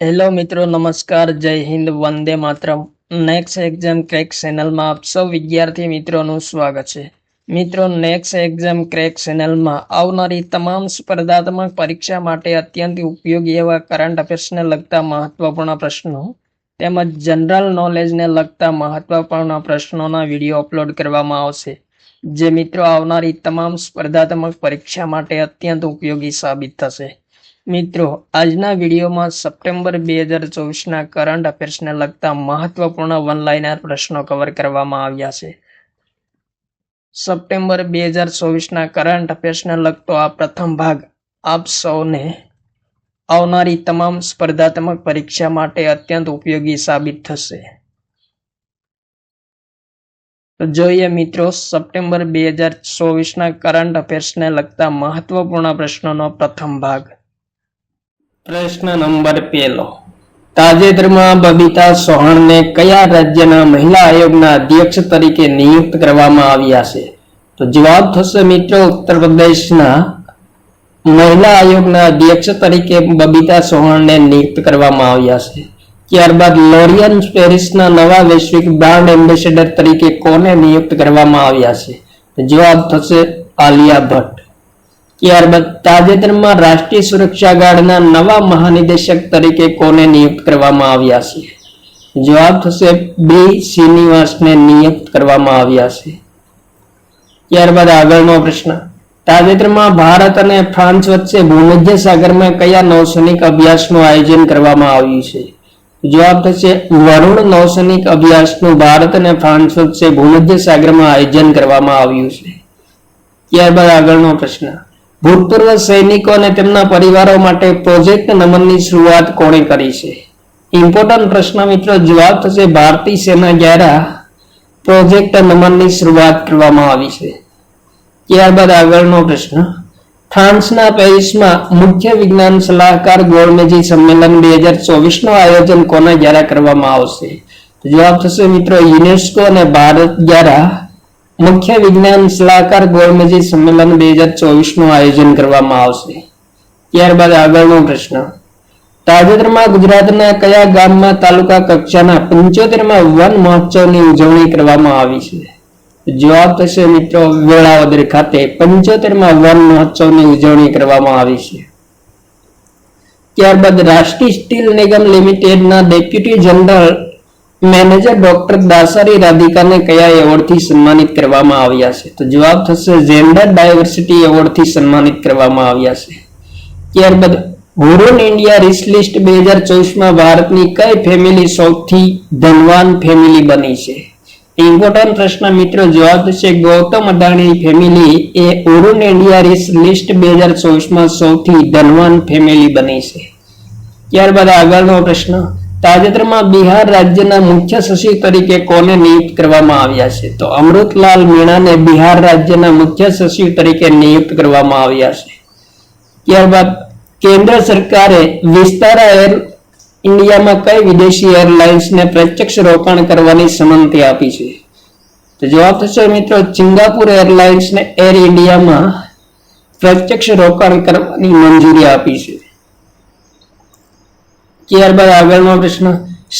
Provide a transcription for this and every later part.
Hello મિત્રો. નમસ્કાર. જય હિન્દ. વંદે માતરમ. નેક્સ્ટ એક્ઝામ ક્રેક ચેનલમાં આપ સૌ વિદ્યાર્થી મિત્રોનું સ્વાગત છે. મિત્રો નેક્સ્ટ એક્ઝામ ક્રેક ચેનલમાં આવનારી તમામ સ્પર્ધાત્મક પરીક્ષા માટે અત્યંત ઉપયોગી એવા કરંટ અફેર્સને લગતા મહત્વપૂર્ણ પ્રશ્નો, તેમજ જનરલ નોલેજને લગતા મહત્વપૂર્ણ પ્રશ્નોના વીડિયો અપલોડ કરવામાં આવશે, જે મિત્રો આવનારી તમામ સ્પર્ધાત્મક પરીક્ષા માટે અત્યંત ઉપયોગી સાબિત થશે. મિત્રો, આજના વિડીયોમાં સપ્ટેમ્બર બે હજાર ચોવીસના કરંટ અફેર્સને લગતા મહત્વપૂર્ણ વન લાઇનર પ્રશ્નો કવર કરવામાં આવ્યા છે. સપ્ટેમ્બર બે હજાર ચોવીસના કરંટ અફેર્સને લગતો આ પ્રથમ ભાગ આપ સૌને આવનારી તમામ સ્પર્ધાત્મક પરીક્ષા માટે અત્યંત ઉપયોગી સાબિત થશે. તો જોઈએ મિત્રો, સપ્ટેમ્બર બે હજાર ચોવીસના કરંટ અફેર્સને લગતા મહત્વપૂર્ણ પ્રશ્નોનો પ્રથમ ભાગ. પ્રશ્ન નંબર પહેલો. તાજેતરમાં બબીતા સોહણને કયા રાજ્યના મહિલા આયોગના અધ્યક્ષ તરીકે નિયુક્ત કરવામાં આવ્યા છે? તો જવાબ થશે મિત્રો ઉત્તર પ્રદેશના મહિલા આયોગના અધ્યક્ષ તરીકે બબીતા સોહણને નિયુક્ત કરવામાં આવ્યા છે. ત્યારબાદ લોરિયન પેરિસના નવા વૈશ્વિક બ્રાન્ડ એમ્બેસેડર તરીકે કોને નિયુક્ત કરવામાં આવ્યા છે? જવાબ થશે આલિયા ભટ્ટ. ત્યારબાદ તાજેતરમાં રાષ્ટ્રીય સુરક્ષા ગાર્ડના નવા મહાનિદેશક તરીકે કોને નિયુક્ત કરવામાં આવ્યા છે? જવાબ થશે બી શ્રીનિવાસને નિયુક્ત કરવામાં આવ્યા છે. ત્યારબાદ આગળનો પ્રશ્ન. તાજેતરમાં ભારત અને ફ્રાન્સ વચ્ચે ભૂમધ્ય સાગરમાં કયા નૌસૈનિક અભ્યાસનું આયોજન કરવામાં આવ્યું છે? જવાબ થશે વરુણ નૌસૈનિક અભ્યાસનું ભારત અને ફ્રાન્સ વચ્ચે ભૂમધ્ય સાગરમાં આયોજન કરવામાં આવ્યું છે. ત્યારબાદ આગળનો પ્રશ્ન. ભૂતપૂર્વ સૈનિકો અને તેમના પરિવારો માટે પ્રોજેક્ટ નમનની શરૂઆત કોણે કરી છે? ઇમ્પોર્ટન્ટ પ્રશ્ન મિત્રો, જવાબ થશે ભારતીય સેના દ્વારા પ્રોજેક્ટ નમનની શરૂઆત કરવામાં આવી છે. ત્યારબાદ આગળનો પ્રશ્ન, ફ્રાન્સના પેરિસમાં મુખ્ય વિજ્ઞાન સલાહકાર ગોળમેજી સંમેલન બે હજાર ચોવીસનું આયોજન કોના દ્વારા કરવામાં આવશે? જવાબ થશે મિત્રો, યુનેસ્કો અને ભારત દ્વારા મુખ્ય વિજ્ઞાન સલાહકાર ગોળમેજી સંમેલન બે હજાર ચોવીસનું આયોજન કરવામાં આવશે. ત્યારબાદ આગળનો પ્રશ્ન. તાજેતરમાં ગુજરાતના કયા ગામમાં તાલુકા કક્ષાના પંચોતેરમાં વન મહોત્સવની ઉજવણી કરવામાં આવી છે? જવાબ થશે મિત્રો વેળાવદર ખાતે પંચોતેરમાં વન મહોત્સવની ઉજવણી કરવામાં આવી છે. ત્યારબાદ રાષ્ટ્રીય સ્ટીલ નિગમ લિમિટેડના deputy general manager doctor Dasari રાધિકાને કયા એવોર્ડથી સન્માનિત કરવામાં આવ્યા છે? તો જવાબ થશે, જેન્ડર ડાયવર્સિટી એવોર્ડથી સન્માનિત કરવામાં આવ્યા છે. ત્યારબાદ, હુરુન ઇન્ડિયા રિસ બે હજાર ચોવીસમાં ભારતની કઈ ફેમિલી સૌથી ધનવાન ફેમિલી બની છે? ઇમ્પોર્ટન્ટ પ્રશ્ન મિત્રો, જવાબ થશે, ગૌતમ અદાણી ફેમિલી એ ઉરુન ઇન્ડિયા રિસ લિસ્ટ બે હજાર ચોવીસમાં સૌથી ધનવાન ફેમિલી બની છે. ત્યારબાદ આગળનો પ્રશ્ન તાજેતરમાં બિહાર રાજ્યના મુખ્ય સચિવ તરીકે કોને નિયુક્ત કરવામાં આવ્યા છે? તો અમૃતલાલ મીણાને બિહાર રાજ્યના મુખ્ય સચિવ તરીકે નિયુક્ત કરવામાં આવ્યા છે. ત્યારબાદ કેન્દ્ર સરકારે વિસ્તારા એર ઇન્ડિયામાં કઈ વિદેશી એરલાઇન્સને પ્રત્યક્ષ રોકાણ કરવાની સંમતિ આપી છે? તો જવાબ થશે મિત્રો, સિંગાપુર એરલાઇન્સને એર ઇન્ડિયામાં પ્રત્યક્ષ રોકાણ કરવાની મંજૂરી આપી છે. ત્યારબાદ આગળનો પ્રશ્ન,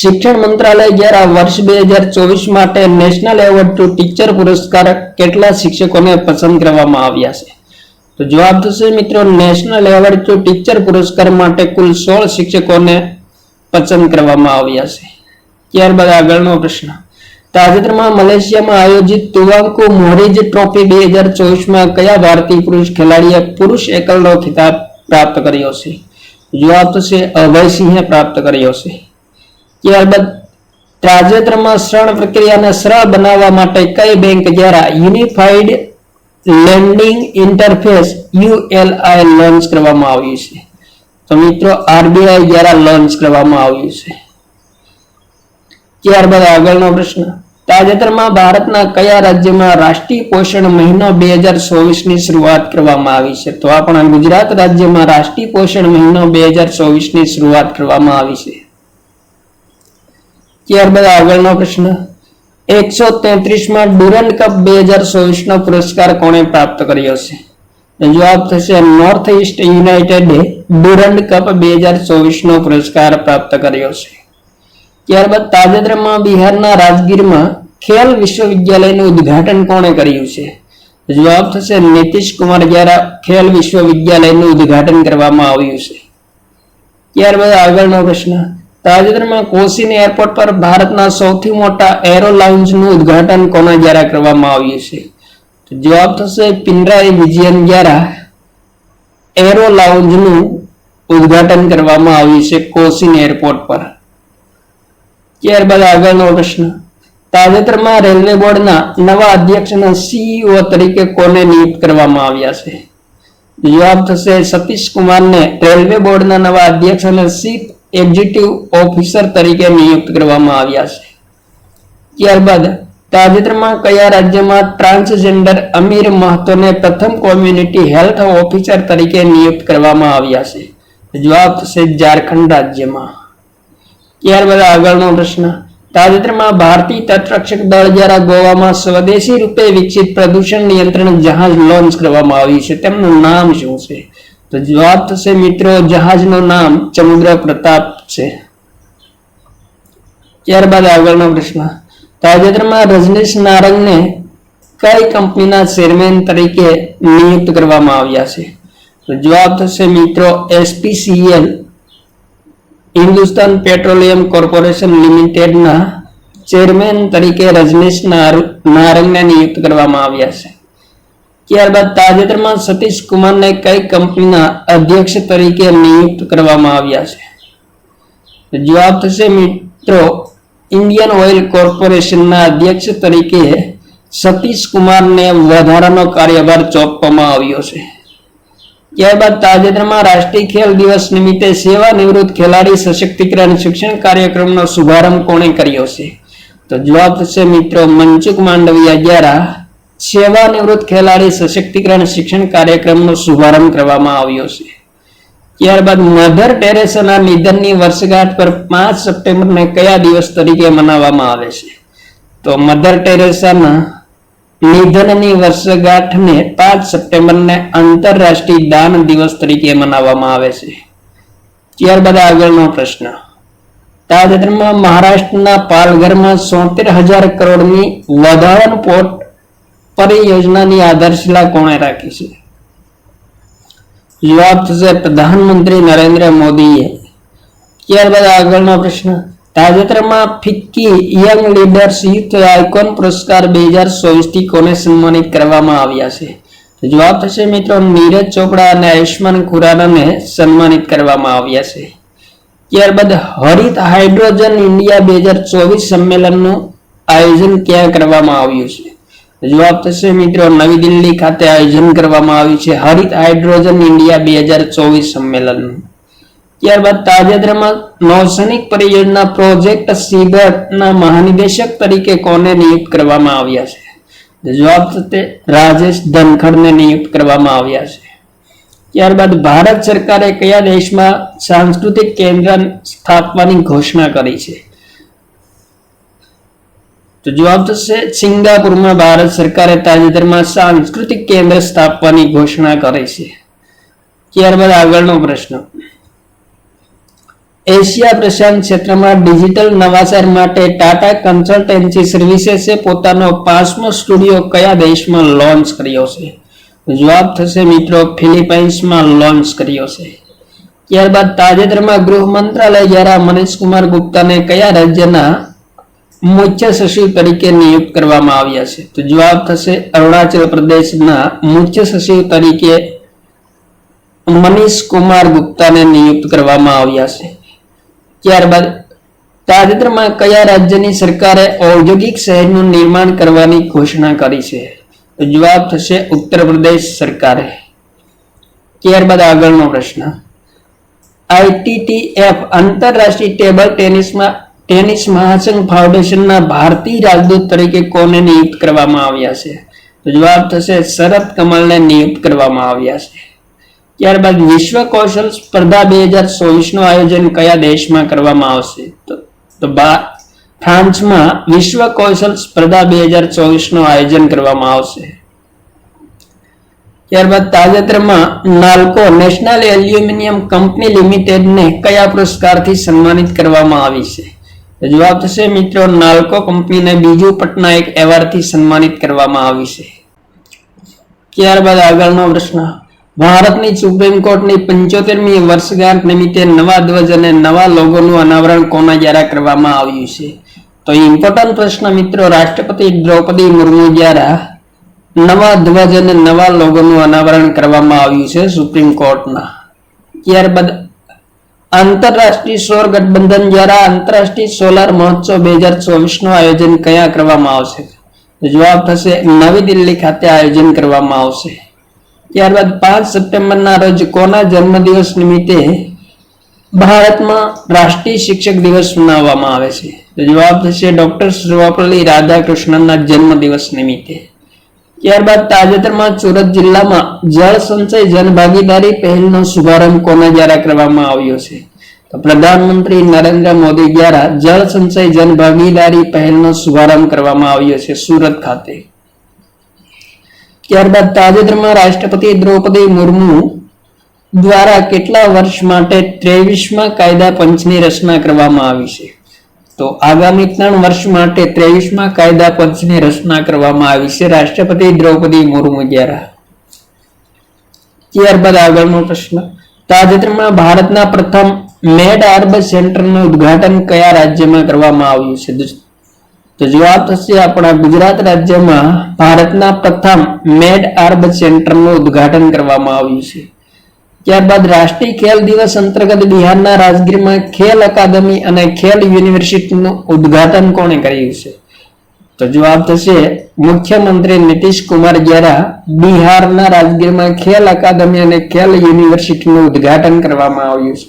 શિક્ષણ મંત્રાલય દ્વારા વર્ષ બે હજાર ચોવીસ માટે નેશનલ એવોર્ડ ટુ ટીચર પુરસ્કાર કેટલા શિક્ષકોને પસંદ કરવામાં આવ્યા છે? તો જવાબ થશે મિત્રો, નેશનલ એવોર્ડ ટુ ટીચર પુરસ્કાર માટે કુલ સોળ શિક્ષકોને પસંદ કરવામાં આવ્યા છે. ત્યારબાદ આગળનો પ્રશ્ન, તાજેતરમાં મલેશિયામાં આયોજિત તુવાંકુ મોરિજ ટ્રોફી બે હજાર ચોવીસમાં કયા ભારતીય પુરુષ ખેલાડીએ પુરુષ એકલનો ખિતાબ પ્રાપ્ત કર્યો છે? જવાબ થશે અભયસિંહે પ્રાપ્ત કર્યો છે. ત્યારબાદ તાજેતરમાં શ્રણ પ્રક્રિયાને સરળ બનાવવા માટે કઈ બેંક દ્વારા unified lending interface ULI launch કરવામાં આવ્યું છે? તો મિત્રો, આરબીઆઈ દ્વારા લોન્ચ કરવામાં આવ્યું છે. ત્યારબાદ આગળનો પ્રશ્ન. તાજેતરમાં ભારતના કયા રાજ્યમાં રાષ્ટ્રીય પોષણ મહિનો બે હજાર ચોવીસની શરૂઆત કરવામાં આવી છે? તો આપણા ગુજરાત રાજ્યમાં રાષ્ટ્રીય પોષણ મહિનો બે હજાર ચોવીસની શરૂઆત કરવામાં આવી છે. ત્યારબાદ આગળનો પ્રશ્ન. એકસો તેત્રીસમાં ડુરન કપ બે હજાર ચોવીસનો પુરસ્કાર કોણે પ્રાપ્ત કર્યો છે? જવાબ થશે નોર્થ ઈસ્ટ યુનાઇટેડે ડુરન કપ બે હજાર ચોવીસનો પુરસ્કાર પ્રાપ્ત કર્યો છે. ત્યારબાદ તાજેતરમાં બિહારના રાજગીરમાં ખેલ વિશ્વવિદ્યાલયનું ઉદ્ઘાટન કોણે કર્યું છે? જવાબ થશે નીતિશ કુમાર દ્વારા ખેલ વિશ્વવિદ્યાલયનું ઉદ્ઘાટન કરવામાં આવ્યું છે. ત્યારબાદ આગળનો પ્રશ્ન, તાજેતરમાં કોચીન એરપોર્ટ પર ભારતના સૌથી મોટા એરો લાઉન્જનું ઉદ્ઘાટન કોના દ્વારા કરવામાં આવ્યું છે? જવાબ થશે, પિનરાઈ વિજયન દ્વારા એરો લાઉન્જનું ઉદ્ઘાટન કરવામાં આવ્યું છે કોચીન એરપોર્ટ પર. ત્યારબાદ આગળનો પ્રશ્ન તાજેતરમાં રેલવે બોર્ડના નવા અધ્યક્ષના સીઈઓ તરીકે કોને નિયુક્ત કરવામાં આવ્યા છે? જવાબ થશે સતીશ કુમારને. રેલવે બોર્ડના નવા અધ્યક્ષ અને ચીફ એક્ઝિક્યુટિવ ઓફિસર તરીકે નિયુક્ત કરવામાં આવ્યા છે. ત્યારબાદ તાજેતરમાં કયા રાજ્યમાં ટ્રાન્સજેન્ડર અમીર મહતોને પ્રથમ કોમ્યુનિટી હેલ્થ ઓફિસર તરીકે નિયુક્ત કરવામાં આવ્યા છે? જવાબ થશે ઝારખંડ રાજ્યમાં. ત્યારબાદ આગળનો પ્રશ્ન. તાજેતરમાં ભારતીય તટરક્ષક દળ દ્વારા ગોવામાં સ્વદેશી રૂપે વિકસિત પ્રદૂષણ નિયંત્રણ જહાજ લોન્ચ કરવામાં આવ્યું છે. તેમનું નામ શું છે? તો જવાબ થશે મિત્રો જહાજનું નામ ચમુદ્ર પ્રતાપ છે. ત્યારબાદ આગળનો પ્રશ્ન. તાજેતરમાં રજનીશ નારંગને કઈ કંપનીના ચેરમેન તરીકે નિયુક્ત કરવામાં આવ્યા છે? તો જવાબ થશે મિત્રો એસપીસીએલ હિન્દુસ્તાન પેટ્રોલિયમ કોર્પોરેશન લિમિટેડના ચેરમેન તરીકે રજનીશ નારંગને નિયુક્ત કરવામાં આવ્યા છે. ત્યારબાદ તાજેતરમાં સતીશ કુમારને કઈ કંપનીના અધ્યક્ષ તરીકે નિયુક્ત કરવામાં આવ્યા છે? જવાબ થશે મિત્રો, ઇન્ડિયન ઓઇલ કોર્પોરેશનના અધ્યક્ષ તરીકે સતીશ કુમારને વધારાનો કાર્યભાર સોંપવામાં આવ્યો છે. ત્યારબાદ તાજેતરમાં રાષ્ટ્રીય ખેલ દિવસ નિમિત્તે સેવા ખેલાડી સશક્તિકરણ શિક્ષણ કાર્યક્રમનો શુભારંભ કોણે કર્યો છે? તો જવાબ થશે મિત્રો મનસુખ માંડવિયા દ્વારા સેવા ખેલાડી સશક્તિકરણ શિક્ષણ કાર્યક્રમનો શુભારંભ કરવામાં આવ્યો છે. ત્યારબાદ મધર ટેરેસાના નિધનની વર્ષગાંઠ પર પાંચ સપ્ટેમ્બરને કયા દિવસ તરીકે મનાવવામાં આવે છે? તો મધર ટેરેસાના નિધનની વર્ષગાંઠને પાંચ સપ્ટેમ્બરને આંતરરાષ્ટ્રીય દાન દિવસ તરીકે મનાવવામાં આવે છે. ત્યારબાદ આગળનો પ્રશ્ન. તાજેતરમાં મહારાષ્ટ્રના પાલઘરમાં સોતેર હજાર કરોડની વધારાનું પોર્ટ પરિયોજનાની આધારશિલા કોણે રાખી છે? જવાબ થશે પ્રધાનમંત્રી નરેન્દ્ર મોદીએ. ત્યારબાદ આગળનો પ્રશ્ન. તાજેતરમાં FICCI Young Leaders Youth Icon પુરસ્કાર બે હજારથી કોને સન્માનિત કરવામાં આવ્યા છે? જવાબ થશે મિત્રો નીરજ ચોપડા અને આયુષ્માન ખુરાનાને સન્માનિત કરવામાં આવ્યા છે. ત્યારબાદ હરિત હાઇડ્રોજન ઇન્ડિયા બે હજાર ચોવીસ સંમેલનનું આયોજન ક્યાં કરવામાં આવ્યું છે? જવાબ થશે મિત્રો નવી દિલ્હી ખાતે આયોજન કરવામાં આવ્યું છે હરિત હાઇડ્રોજન ઇન્ડિયા બે હજાર ચોવીસ સંમેલનનું. ત્યારબાદ તાજેતરમાં નૌસૈનિક પરિયોજના પ્રોજેક્ટ સીબર્ટના મહાનિદેશક તરીકે કોને નિયુક્ત કરવામાં આવ્યા છે? જવાબ થશે રાજેશ ધનખડને નિયુક્ત કરવામાં આવ્યા છે. ત્યારબાદ ભારત સરકારે કયા દેશમાં સાંસ્કૃતિક કેન્દ્ર સ્થાપવાની ઘોષણા કરી છે? તો જવાબ થશે સિંગાપુરમાં ભારત સરકારે તાજેતરમાં સાંસ્કૃતિક કેન્દ્ર સ્થાપવાની ઘોષણા કરી છે. ત્યારબાદ આગળનો પ્રશ્ન. એશિયા પ્રશાંત ક્ષેત્રમાં ડિજિટલ નવાચાર માટે ટાટા કન્સલ્ટન્સી સર્વિસેસે પોતાનો પાંચમો સ્ટુડિયો કયા દેશમાં લોન્ચ કર્યો છે? જવાબ થશે મિત્રો ફિલિપાઇન્સમાં લોન્ચ કર્યો છે. ત્યારબાદ તાજેતરમાં ગૃહ મંત્રાલય દ્વારા મનીષ કુમાર ગુપ્તાને કયા રાજ્યના મુખ્ય સચિવ તરીકે નિયુક્ત કરવામાં આવ્યા છે? તો જવાબ થશે અરુણાચલ પ્રદેશના મુખ્ય સચિવ તરીકે મનીષ કુમાર ગુપ્તાને નિયુક્ત કરવામાં આવ્યા છે. ત્યારબાદ તાજેતરમાં કયા રાજ્યની સરકારે ઔદ્યોગિક શહેરનું નિર્માણ કરવાની ઘોષણા કરી છે? તો જવાબ થશે ઉત્તર પ્રદેશ સરકારે. ત્યારબાદ આગળનો પ્રશ્ન. આઈટીટીએફ આંતરરાષ્ટ્રીય ટેબલ ટેનિસમાં ટેનિસ મહાસંઘ ફાઉન્ડેશનના ભારતીય રાજદૂત તરીકે કોને નિયુક્ત કરવામાં આવ્યા છે? તો જવાબ થશે શરદ કમલને નિયુક્ત કરવામાં આવ્યા છે. ત્યારબાદ વિશ્વ કૌશલ સ્પર્ધા બે હજાર ચોવીસનું આયોજન કયા દેશમાં કરવામાં આવશે? તો ફ્રાન્સમાં વિશ્વ કૌશલ સ્પર્ધા બે હજાર ચોવીસનું આયોજન કરવામાં આવશે. ત્યારબાદ તાજેતરમાં નાલ્કો નેશનલ એલ્યુમિનિયમ કંપની લિમિટેડને કયા પુરસ્કારથી સન્માનિત કરવામાં આવી છે? જવાબ થશે મિત્રો, નાલ્કો કંપનીને બીજુ પટનાયક એવોર્ડથી સન્માનિત કરવામાં આવી છે. ત્યારબાદ આગળનો પ્રશ્ન. ભારતની સુપ્રીમ કોર્ટની પંચોતેરમી વર્ષગાંઠ નિમિત્તે નવા ધ્વજ અને નવા લોગોનું અનાવરણ કોના દ્વારા કરવામાં આવ્યું છે? તો ઇમ્પોર્ટન્ટ પ્રશ્ન મિત્રો, રાષ્ટ્રપતિ દ્રૌપદી મુર્મુ દ્વારા નવા ધ્વજ અને નવા લોગોનું અનાવરણ કરવામાં આવ્યું છે સુપ્રીમ કોર્ટના. ત્યારબાદ આંતરરાષ્ટ્રીય સૌર ગઠબંધન દ્વારા આંતરરાષ્ટ્રીય સોલાર મહોત્સવ બે હજાર ચોવીસનું આયોજન કયા કરવામાં આવશે? જવાબ થશે, નવી દિલ્હી ખાતે આયોજન કરવામાં આવશે. ત્યારબાદ પાંચ સપ્ટેમ્બરના રોજ કોના જન્મદિવસ નિમિત્તે ભારતમાં રાષ્ટ્રીય શિક્ષક દિવસ મનાવવામાં આવે છે? જવાબ થશે ડોક્ટર સર્વપલ્લી રાધાકૃષ્ણનના જન્મ દિવસ નિમિત્તે. ત્યારબાદ તાજેતરમાં સુરત જિલ્લામાં જળ સંચય જનભાગીદારી પહેલનો શુભારંભ કોના દ્વારા કરવામાં આવ્યો છે? તો પ્રધાનમંત્રી નરેન્દ્ર મોદી દ્વારા જળ સંચય જનભાગીદારી પહેલનો શુભારંભ કરવામાં આવ્યો છે સુરત ખાતે. ત્યારબાદ તાજેતરમાં રાષ્ટ્રપતિ દ્રૌપદી મુર્મુ દ્વારા કેટલા વર્ષ માટે ત્રેવીસમાં કાયદા પંચની રચના કરવામાં આવી છે? તો આગામી ત્રણ વર્ષ માટે ત્રેવીસમાં કાયદા પંચની રચના કરવામાં આવી છે રાષ્ટ્રપતિ દ્રૌપદી મુર્મુ દ્વારા. ત્યારબાદ આગળનો પ્રશ્ન. તાજેતરમાં ભારતના પ્રથમ મેડ આર્બ સેન્ટરનું ઉદ્ઘાટન કયા રાજ્યમાં કરવામાં આવ્યું છે? તો જવાબ થશે આપણા ગુજરાત રાજ્યમાં ભારતના પ્રથમ મેડ આર્બ સેન્ટરનું ઉદ્ઘાટન કરવામાં આવ્યું છે. ત્યારબાદ રાષ્ટ્રીય ખેલ દિવસ અંતર્ગત બિહારના રાજગીરમાં ખેલ અકાદમી અને ખેલ યુનિવર્સિટીનું ઉદ્ઘાટન કોણે કર્યું છે? તો જવાબ થશે મુખ્યમંત્રી નીતિશ કુમાર દ્વારા બિહારના રાજગીરમાં ખેલ અકાદમી અને ખેલ યુનિવર્સિટીનું ઉદ્ઘાટન કરવામાં આવ્યું છે.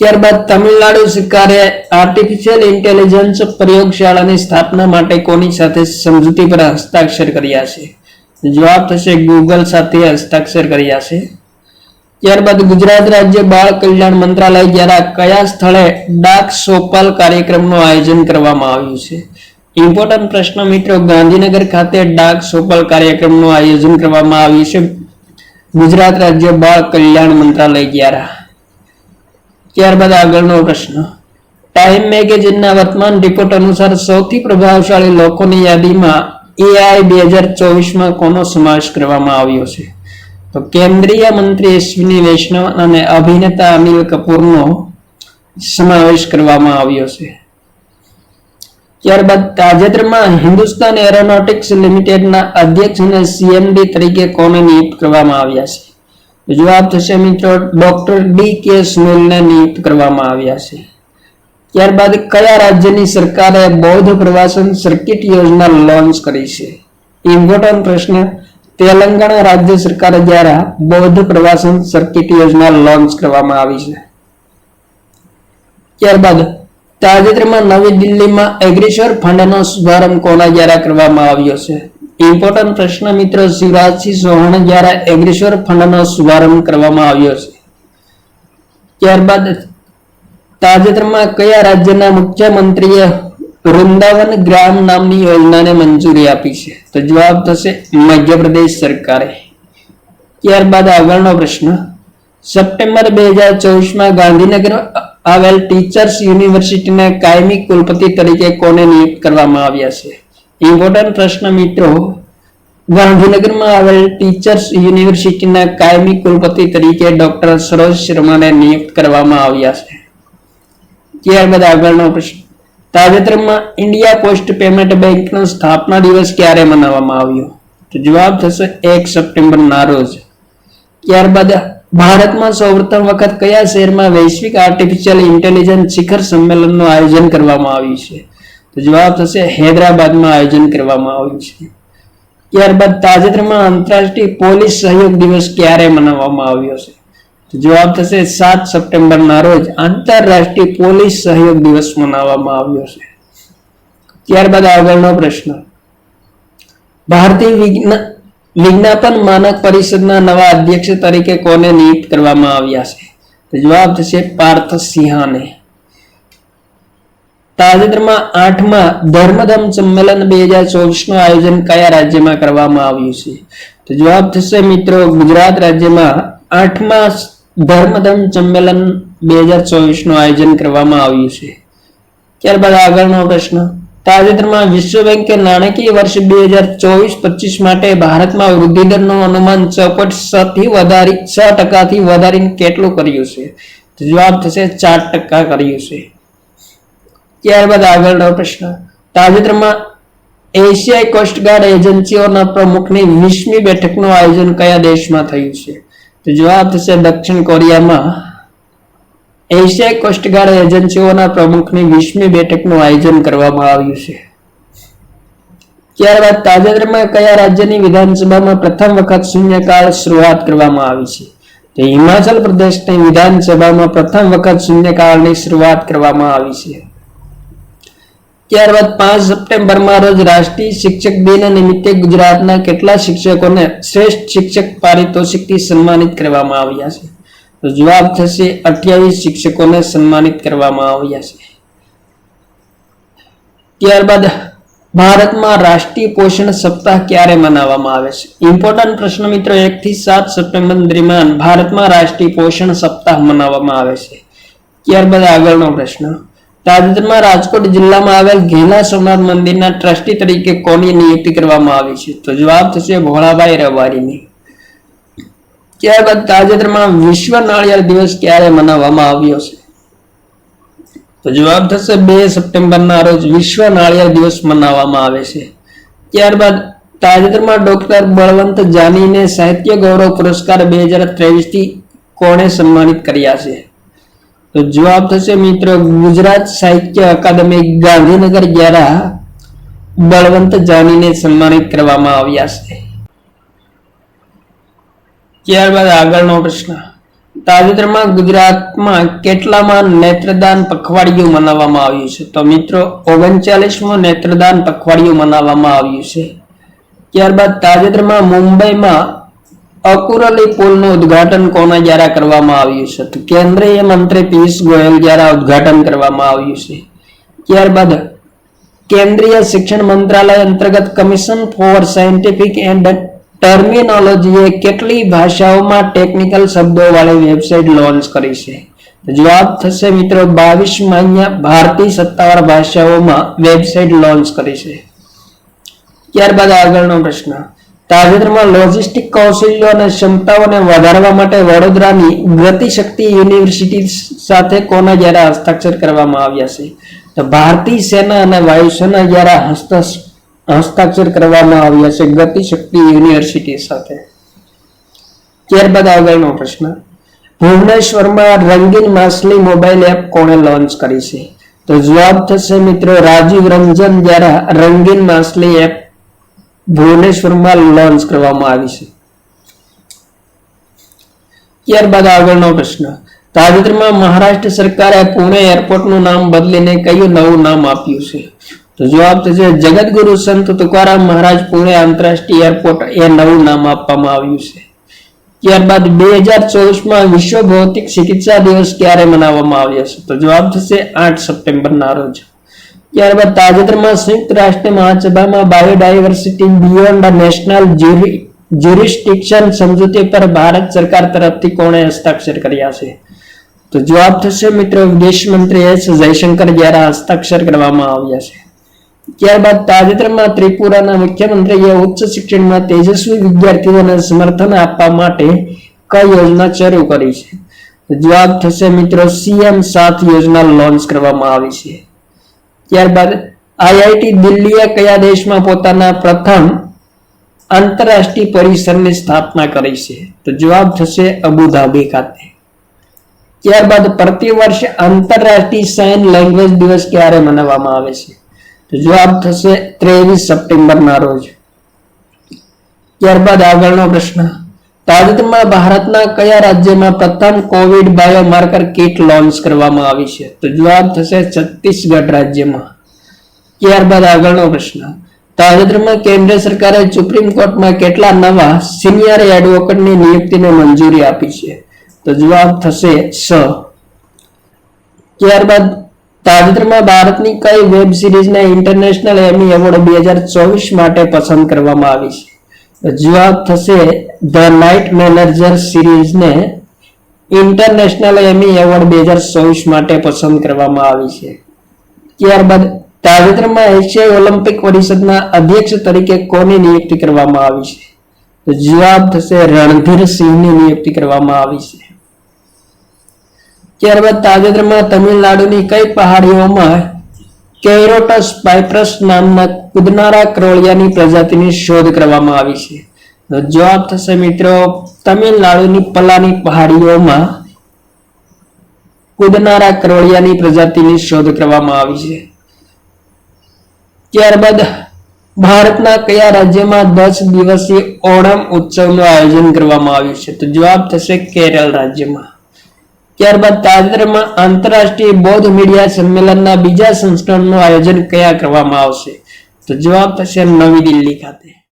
ત્યારબાદ તમિલનાડુ સરકારે આર્ટિફિશિયલ ઇન્ટેલિજન્સ પ્રયોગશાળાની સ્થાપના માટે કોની સાથે સમજૂતી પર હસ્તાક્ષર કર્યા છે? જવાબ થશે ગૂગલ સાથે હસ્તાક્ષર કર્યા છે. ત્યારબાદ ગુજરાત રાજ્ય બાળ કલ્યાણ મંત્રાલય દ્વારા કયા સ્થળે ડાક સોપાલ કાર્યક્રમનું આયોજન કરવામાં આવ્યું છે? ઇમ્પોર્ટન્ટ પ્રશ્ન મિત્રો, ગાંધીનગર ખાતે ડાક સોપાલ કાર્યક્રમનું આયોજન કરવામાં આવ્યું છે ગુજરાત રાજ્ય બાળ કલ્યાણ મંત્રાલય દ્વારા. ત્યારબાદ આગળનો પ્રશ્ન. ટાઈમ મેગેઝિનના વર્તમાન રિપોર્ટ અનુસાર સૌથી પ્રભાવશાળી લોકોની યાદીમાં એઆઈ બે હજાર ચોવીસમાં કોનો સમાવેશ કરવામાં આવ્યો છે? તો કેન્દ્રીય મંત્રી અશ્વિની વૈષ્ણવ અને અભિનેતા અનિલ કપૂરનો સમાવેશ કરવામાં આવ્યો છે. ત્યારબાદ તાજેતરમાં હિન્દુસ્તાન એરોનોટિક્સ લિમિટેડના અધ્યક્ષ અને સીએમડી તરીકે કોને નિયુક્ત કરવામાં આવ્યા છે? જવાબ થશે મિત્રો, ડોક્ટર ડી કે સુનિલને નિયુક્ત કરવામાં આવ્યા છે. ત્યારબાદ કયા રાજ્યની સરકારે બૌદ્ધ પ્રવાસન સર્કિટ યોજના લોન્ચ કરી છે? ઇમ્પોર્ટન્ટ પ્રશ્ન. તેલંગાણા રાજ્ય સરકાર દ્વારા બૌદ્ધ પ્રવાસન સર્કિટ યોજના લોન્ચ કરવામાં આવી છે. ત્યારબાદ, તાજેતરમાં નવી દિલ્હીમાં એગ્રીશ્વર ફંડનો શુભારંભ કોના દ્વારા કરવામાં આવ્યો છે? ઇમ્પોર્ટન્ટ પ્રશ્ન મિત્રો શિવરાજસિંહ ચૌહાણ દ્વારા એગ્રીશ્વર ફંડનો શુભારંભ કરવામાં આવ્યો છે. ત્યારબાદ તાજેતરમાં કયા રાજ્યના મુખ્યમંત્રીએ વૃંદાવન ગ્રામ નામની યોજનાને મંજૂરી આપી છે? તો જવાબ થશે મધ્યપ્રદેશ સરકારે. ત્યારબાદ આગળનો પ્રશ્ન, સપ્ટેમ્બર બે હજાર ચોવીસમાં ગાંધીનગર આવેલ ટીચર્સ યુનિવર્સિટીના કાયમી કુલપતિ તરીકે કોને નિયુક્ત કરવામાં આવ્યા છે? ઇમ્પોર્ટન્ટ પ્રશ્ન મિત્રો ગાંધીનગરમાં આવેલ ટીચર્સ યુનિવર્સિટીના કાયમી કુલપતિ તરીકે ડોક્ટર સરોજ શર્માને નિયુક્ત કરવામાં આવ્યા છે ત્યારબાદ આગળનો પ્રશ્ન તાજેતરમાં ઇન્ડિયા પોસ્ટ પેમેન્ટ બેંકનો સ્થાપના દિવસ ક્યારે મનાવવામાં આવ્યો તો જવાબ થશે એક સપ્ટેમ્બરના રોજ ત્યારબાદ ભારતમાં સૌપ્રથમ વખત કયા શહેરમાં વૈશ્વિક આર્ટિફિશિયલ ઇન્ટેલિજન્સ શિખર સંમેલનનું આયોજન કરવામાં આવ્યું છે તો જવાબ થશે, હૈદરાબાદમાં આયોજન કરવામાં આવ્યું છે. ત્યારબાદ તાજેતરમાં આંતરરાષ્ટ્રીય પોલીસ સહયોગ દિવસ ક્યારે મનાવવામાં આવ્યો છે? તો જવાબ થશે, સાત સપ્ટેમ્બરના રોજ આંતરરાષ્ટ્રીય પોલીસ સહયોગ દિવસ મનાવવામાં આવ્યો છે. ત્યારબાદ આગળનો પ્રશ્ન. ભારતીય વિજ્ઞા- વિજ્ઞાપન માનક પરિષદના નવા અધ્યક્ષ તરીકે કોને નિયુક્ત કરવામાં આવ્યા છે? તો જવાબ થશે, પાર્થ સિંહાને. તાજેતરમાં આઠમાં ધર્મધમ સંમેલન બે હજાર ચોવીસનું આયોજન કયા રાજ્યમાં કરવામાં આવ્યું છે? તો જવાબ થશે મિત્રો ગુજરાત રાજ્યમાં આઠમા ધર્મધમ સંમેલન બે હજાર ચોવીસનું આયોજન કરવામાં આવ્યું છે. ત્યારબાદ આગળનો પ્રશ્ન. તાજેતરમાં વિશ્વ બેંકે નાણાકીય વર્ષ બે હજાર ચોવીસ પચીસ માટે ભારતમાં વૃદ્ધિદરનું અનુમાન છ પોઈન્ટ છ થી વધારી છ ટકાથી વધારીને કેટલું કર્યું છે? જવાબ થશે ચાર ટકા કર્યું છે. ત્યારબાદ આગળનો પ્રશ્ન. તાજેતરમાં એશિયાઈ કોસ્ટગાર્ડ એજન્સીઓના પ્રમુખની વીસમી બેઠકનું આયોજન કયા દેશમાં થયું છે? તો જવાબ થશે દક્ષિણ કોરિયામાં. એશિયાઈ કોસ્ટગાર્ડ એજન્સીઓના પ્રમુખની વીસમી બેઠકનું આયોજન કરવામાં આવ્યું છે. ત્યારબાદ તાજેતરમાં કયા રાજ્યની વિધાનસભામાં પ્રથમ વખત શૂન્યકાળ શરૂઆત કરવામાં આવી છે? તો હિમાચલ પ્રદેશની વિધાનસભામાં પ્રથમ વખત શૂન્યકાળની શરૂઆત કરવામાં આવી છે. ત્યારબાદ પાંચ સપ્ટેમ્બરમાં રોજ રાષ્ટ્રીય શિક્ષક દિન નિમિત્તે ગુજરાતના કેટલા શિક્ષકોને શ્રેષ્ઠ શિક્ષક પારિતોષિકથી સન્માનિત કરવામાં આવ્યા છે? તો જવાબ થશે અઠ્યાવીસ શિક્ષકોને સન્માનિત કરવામાં આવ્યા છે. ત્યારબાદ ભારતમાં રાષ્ટ્રીય પોષણ સપ્તાહ ક્યારે મનાવવામાં આવે છે? ઇમ્પોર્ટન્ટ પ્રશ્ન મિત્રો, એક થી સાત સપ્ટેમ્બર દરમિયાન ભારતમાં રાષ્ટ્રીય પોષણ સપ્તાહ મનાવવામાં આવે છે. ત્યારબાદ આગળનો પ્રશ્ન. તાજેતરમાં રાજકોટ જિલ્લામાં આવેલ ઘેલા સોમનાથ મંદિરના ટ્રસ્ટી તરીકે કોની નિયુક્તિ કરવામાં આવી છે? તો જવાબ થશે ભોળાભાઈ રવારીની. ત્યારબાદ તાજેતરમાં વિશ્વ નાળિયેર દિવસ ક્યારે મનાવવામાં આવ્યો છે? તો જવાબ થશે બે સપ્ટેમ્બરના રોજ વિશ્વ નાળિયેર દિવસ મનાવવામાં આવે છે. ત્યારબાદ તાજેતરમાં ડોક્ટર બળવંત જાનીને સાહિત્ય ગૌરવ પુરસ્કાર બે હજાર ત્રેવીસથી કોણે સન્માનિત કર્યા છે? તો જવાબ થશે મિત્રો, ગુજરાત સાહિત્ય અકાદમી ગાંધીનગર દ્વારા બળવંત જાનીને સન્માનિત કરવામાં આવ્યા છે. ત્યારબાદ આગળનો પ્રશ્ન. તાજેતરમાં ગુજરાતમાં કેટલામાં નેત્રદાન પખવાડિયું મનાવવામાં આવ્યું છે? તો મિત્રો, ઓગણચાલીસમું નેત્રદાન પખવાડિયું મનાવવામાં આવ્યું છે. ત્યારબાદ તાજેતરમાં મુંબઈમાં અકુરલી પુલનું ઉદ્ઘાટન કોના દ્વારા કરવામાં આવ્યું છે? તો કેન્દ્રીય મંત્રી પિયુષ ગોયલ દ્વારા ઉદ્ઘાટન કરવામાં આવ્યું છે. ત્યારબાદ કેન્દ્રીય શિક્ષણ મંત્રાલય અંતર્ગત કમિશન ફોર સાયન્ટિફિક એન્ડ ટર્મિનોલોજીએ કેટલી ભાષાઓમાં ટેકનિકલ શબ્દો વાળી વેબસાઇટ લોન્ચ કરી છે? જવાબ થશે મિત્રો બાવીસ માન્ય ભારતીય સત્તાવાર ભાષાઓમાં વેબસાઇટ લોન્ચ કરી છે. ત્યારબાદ આગળનો પ્રશ્ન. તાજેતરમાં લોજિસ્ટિક કૌશલ્યો અને ક્ષમતાઓને વધારવા માટે વડોદરાની ગતિશક્તિ યુનિવર્સિટી સાથે કોના દ્વારા હસ્તાક્ષર કરવામાં આવ્યા છે? તો ભારતીય સેના અને વાયુસેના હસ્ત, હસ્તાક્ષર કરવામાં આવ્યા છે ગતિશક્તિ યુનિવર્સિટી સાથે. ત્યારબાદ આગળનો પ્રશ્ન. ભુવનેશ્વરમાં રંગીન માછલી મોબાઈલ એપ કોણે લોન્ચ કરી છે? તો જવાબ થશે મિત્રો રાજીવ રંજન દ્વારા રંગીન માછલી એપ ભુવનેશ્વરમાં લોન્ચ કરવામાં આવી છે. ત્યારબાદ આગળનો પ્રશ્ન. તાજેતરમાં મહારાષ્ટ્ર સરકારે પુણે એરપોર્ટનું નામ બદલીને કયું નવું નામ આપ્યું છે? તો જવાબ થશે જગતગુરુ સંત તુકારામ મહારાજ પુણે આંતરરાષ્ટ્રીય એરપોર્ટ એ નવું નામ આપવામાં આવ્યું છે. ત્યારબાદ બે હજાર ચોવીસમાં વિશ્વ ભૌતિક ચિકિત્સા દિવસ ક્યારે મનાવવામાં આવ્યો છે? તો જવાબ થશે, આઠ સપ્ટેમ્બરના રોજ. ત્યારબાદ તાજેતરમાં સંયુક્ત રાષ્ટ્ર મહાસભામાં બાયોડાયવર્સિટી બિયોન્ડ નેશનલ જ્યુરિસ્ટિક્શન સમજૂતી પર ભારત સરકાર તરફથી કોણે હસ્તાક્ષર કર્યા છે? તો જવાબ થશે મિત્રો વિદેશ મંત્રી એસ જયશંકર દ્વારા હસ્તાક્ષર કરવામાં આવ્યા છે. ત્યારબાદ તાજેતરમાં ત્રિપુરાના મુખ્યમંત્રીએ ઉચ્ચ શિક્ષણમાં તેજસ્વી વિદ્યાર્થીઓને સમર્થન આપવા માટે કઈ યોજના શરૂ કરી છે. જવાબ થશે મિત્રો સીએમ સાત યોજના લોન્ચ કરવામાં આવી છે. ત્યારબાદ આઈઆઈટી દિલ્હીએ કયા દેશમાં પોતાના પ્રથમ આંતરરાષ્ટ્રીય પરિસરની સ્થાપના કરી છે? તો જવાબ થશે અબુધાબી ખાતે. ત્યારબાદ પ્રતિ વર્ષ આંતરરાષ્ટ્રીય સાઇન લેંગ્વેજ દિવસ ક્યારે મનાવવામાં આવે છે? તો જવાબ થશે ત્રેવીસ સપ્ટેમ્બરના રોજ. ત્યારબાદ આગળનો પ્રશ્ન. તાજેતરમાં ભારતના કયા રાજ્યમાં પ્રથમ કોવિડ બાયોમાર્કર કિટ લોન્ચ કરવામાં આવી છે? તો જવાબ થશે છત્તીસગઢ રાજ્યમાં. ત્યારબાદ આગળનો પ્રશ્ન. તાજેતરમાં કેન્દ્ર સરકારે સુપ્રીમ કોર્ટમાં કેટલા નવા સિનિયર એડવોકેટની નિયુક્તિને મંજૂરી આપી છે? તો જવાબ થશે સ. ત્યારબાદ તાજેતરમાં ભારતની કઈ વેબ સિરીઝને ઇન્ટરનેશનલ એમી એવોર્ડ બે હજાર ચોવીસ માટે પસંદ કરવામાં આવી છે? જવાબ થશે, ધ નાઇટ મેનેજર સિરીઝને ઇન્ટરનેશનલ એમી એવોર્ડ બે હજાર ચોવીસ માટે પસંદ કરવામાં આવી છે. ત્યારબાદ તાજેતરમાં એશિયાઈ ઓલિમ્પિક પરિષદના અધ્યક્ષ તરીકે કોની નિયુક્તિ કરવામાં આવી છે? તો જવાબ થશે, રણધીર સિંહની નિયુક્તિ કરવામાં આવી છે. ત્યારબાદ તાજેતરમાં તમિલનાડુની કઈ પહાડીઓમાં કેરોટસ પાઇપ્રસ નામના કુદનારા ક્રોળિયાની પ્રજાતિની શોધ કરવામાં આવી છે. જવાબ થશે મિત્રો, તમિલનાડુની પલાની પહાડીઓમાં કુદનારા ક્રોળિયાની પ્રજાતિની શોધ કરવામાં આવી છે. ત્યારબાદ ભારતના કયા રાજ્યમાં દસ દિવસીય ઓણમ ઉત્સવનું આયોજન કરવામાં આવ્યું છે? તો જવાબ થશે કેરળ રાજ્યમાં. ત્યારબાદ તાજેતરમાં આંતરરાષ્ટ્રીય બૌદ્ધ મીડિયા સંમેલનના બીજા સંસ્કરણનું આયોજન કયા કરવામાં આવશે? તો જવાબ થશે નવી દિલ્હી ખાતે.